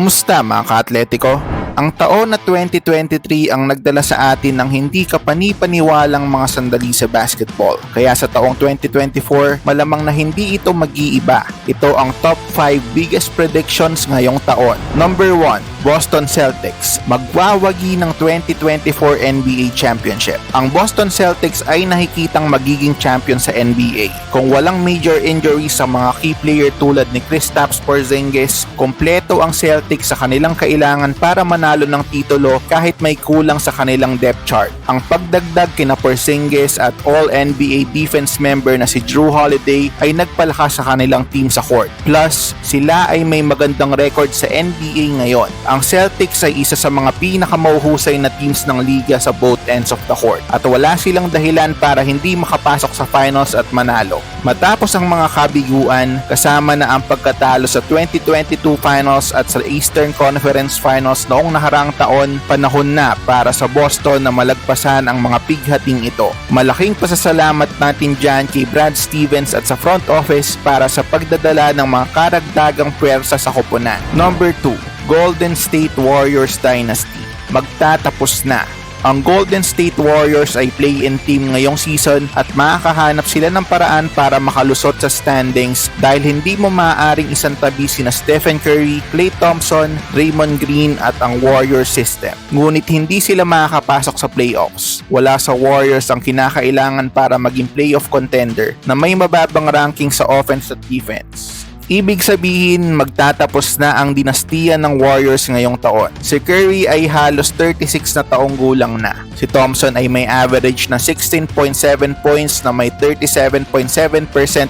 Kumusta mga ka-atletiko? Ang taon na 2023 ang nagdala sa atin ng hindi kapani-paniwalang mga sandali sa basketball. Kaya sa taong 2024, malamang na hindi ito mag-iiba. Ito ang top 5 biggest predictions ngayong taon. Number 1, Boston Celtics. Magwawagi ng 2024 NBA Championship. Ang Boston Celtics ay nakikitang magiging champion sa NBA. Kung walang major injuries sa mga key player tulad ni Kristaps Porzingis, kompleto ang Celtics sa kanilang kailangan para manalo ng titulo kahit may kulang sa kanilang depth chart. Ang pagdagdag kina Porzingis at All-NBA defense member na si Drew Holiday ay nagpalakas sa kanilang team sa court. Plus, sila ay may magandang record sa NBA ngayon. Ang Celtics ay isa sa mga pinakamauhusay na teams ng liga sa both ends of the court at wala silang dahilan para hindi makapasok sa finals at manalo. Matapos ang mga kabiguan, kasama na ang pagkatalo sa 2022 finals at sa Eastern Conference Finals noong naharang taon, panahon na para sa Boston na malagpasan ang mga pighating ito. Malaking pasasalamat natin dyan kay Brad Stevens at sa front office para sa pagdadala ng mga karagdagang puwersa sa koponan. Number 2, Golden State Warriors Dynasty. Magtatapos na ang Golden State Warriors ay play-in team ngayong season at makakahanap sila ng paraan para makalusot sa standings dahil hindi mo maaaring isang tabi sina Stephen Curry, Klay Thompson, Draymond Green at ang Warriors system. Ngunit hindi sila makakapasok sa playoffs. Wala sa Warriors ang kinakailangan para maging playoff contender na may mababang ranking sa offense at defense. Ibig sabihin, magtatapos na ang dinastiya ng Warriors ngayong taon. Si Curry ay halos 36 na taong gulang na. Si Thompson ay may average na 16.7 points na may 37.7%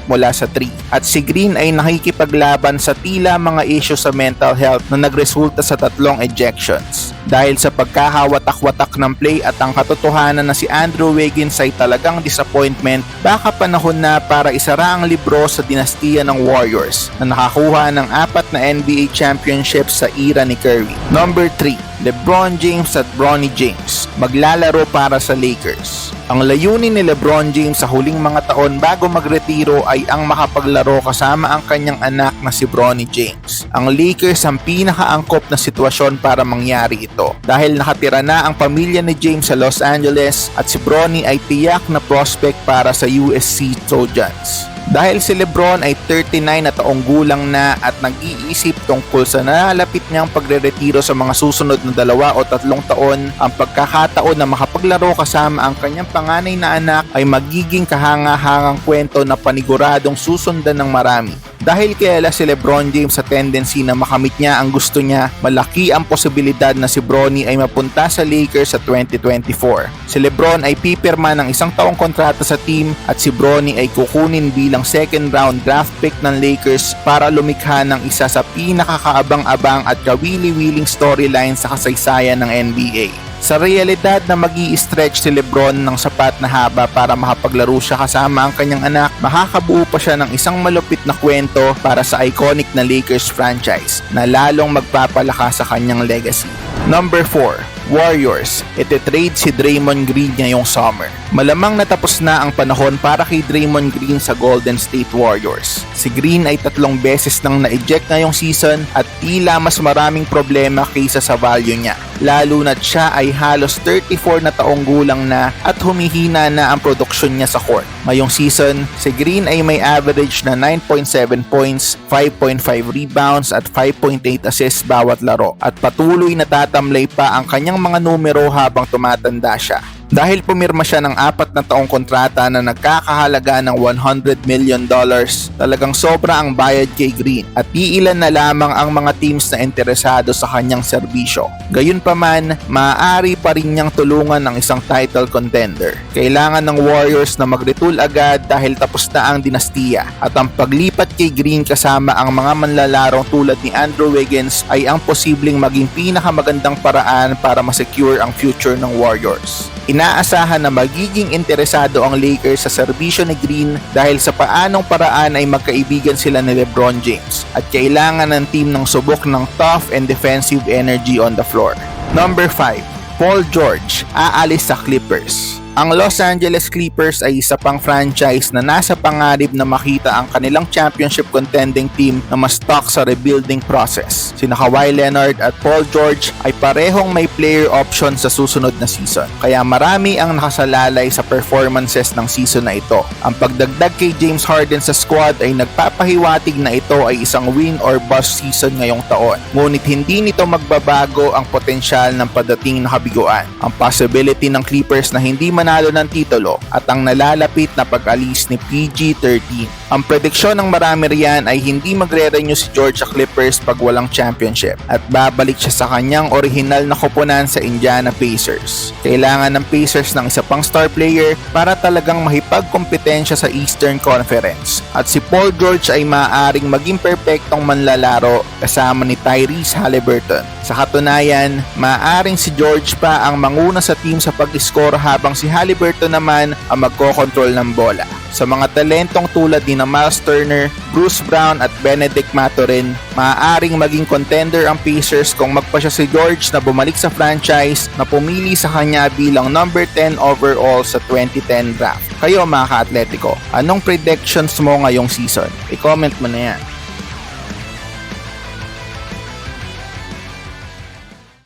mula sa 3. At si Green ay nakikipaglaban sa tila mga issue sa mental health na nagresulta sa tatlong ejections. Dahil sa pagkahawatak-watak ng play at ang katotohanan na si Andrew Wiggins ay talagang disappointment, baka panahon na para isara ang libro sa dinastiya ng Warriors na nakakuha ng apat na NBA championships sa era ni Curry. Number 3, LeBron James at Bronny James maglalaro para sa Lakers. Ang layunin ni LeBron James sa huling mga taon bago magretiro ay ang makapaglaro kasama ang kanyang anak na si Bronny James. Ang Lakers ang pinakaangkop na sitwasyon para mangyari ito dahil nakatira na ang pamilya ni James sa Los Angeles at si Bronny ay tiyak na prospect para sa USC Trojans. Dahil si Lebron ay 39 na taong gulang na at nag-iisip tungkol sa nalalapit niyang pagre-retiro sa mga susunod na dalawa o tatlong taon, ang pagkakataon na makapaglaro kasama ang kanyang panganay na anak ay magiging kahanga-hangang kwento na paniguradong susundan ng marami. Dahil kilala si Lebron James sa tendency na makamit niya ang gusto niya, malaki ang posibilidad na si Bronny ay mapunta sa Lakers sa 2024. Si Lebron ay pipirma ng isang taong kontrata sa team at si Bronny ay kukunin bilang second round draft pick ng Lakers para lumikha ng isa sa pinakakaabang-abang at kawili-wiling storyline sa kasaysayan ng NBA. Sa realidad na mag stretch si Lebron ng sapat na haba para makapaglaro siya kasama ang kanyang anak, makakabuo pa siya ng isang malupit na kwento para sa iconic na Lakers franchise na lalong magpapalakas sa kanyang legacy. Number 4, Warriors, ite-trade si Draymond Green ngayong summer. Malamang natapos na ang panahon para kay Draymond Green sa Golden State Warriors. Si Green ay tatlong beses nang na-eject ngayong season at tila mas maraming problema kaysa sa value niya. Lalo na't siya ay halos 34 na taong gulang na at humihina na ang produksyon niya sa court. Ngayong season, si Green ay may average na 9.7 points, 5.5 rebounds at 5.8 assists bawat laro at patuloy na tatamlay pa ang kanyang mga numero habang tumatanda siya. Dahil pumirma siya ng apat na taong kontrata na nagkakahalaga ng 100 million dollars, talagang sobra ang bayad kay Green at iilan na lamang ang mga teams na interesado sa kanyang serbisyo. Gayunpaman, maaari pa rin niyang tulungan ng isang title contender. Kailangan ng Warriors na mag-retool agad dahil tapos na ang dinastiya at ang paglipat kay Green kasama ang mga manlalarong tulad ni Andrew Wiggins ay ang posibleng maging pinakamagandang paraan para masecure ang future ng Warriors. Inaasahan na magiging interesado ang Lakers sa serbisyo ni Green dahil sa paanong paraan ay magkaibigan sila ni LeBron James at kailangan ng team ng subok ng tough and defensive energy on the floor. Number 5. Paul George aalis sa Clippers. Ang Los Angeles Clippers ay isa pang franchise na nasa pangarib na makita ang kanilang championship contending team na mas stuck sa rebuilding process. Sina Kawhi Leonard at Paul George ay parehong may player option sa susunod na season. Kaya marami ang nakasalalay sa performances ng season na ito. Ang pagdagdag kay James Harden sa squad ay nagpapahiwatig na ito ay isang win or bust season ngayong taon. Ngunit hindi nito magbabago ang potensyal ng padating na kabiguan. Ang possibility ng Clippers na hindi manalo ng titulo at ang nalalapit na pag-alis ni PG-13. Ang prediksyon ng marami riyan ay hindi magre-renew si George sa Clippers pag walang championship at babalik siya sa kanyang orihinal na koponan sa Indiana Pacers. Kailangan ng Pacers ng isa pang star player para talagang mahipagkompetensya sa Eastern Conference. At si Paul George ay maaaring maging perpektong manlalaro kasama ni Tyrese Halliburton. Sa katunayan, maaaring si George pa ang manguna sa team sa pag-score habang si Halliburton naman ang magkokontrol ng bola. Sa mga talentong tulad ni na Miles Turner, Bruce Brown at Benedict Maturin, maaaring maging contender ang Pacers kung magpa si George na bumalik sa franchise na pumili sa kanya bilang number 10 overall sa 2010 draft. Kayo mga ka-atletico, anong predictions mo ngayong season? I-comment mo na yan.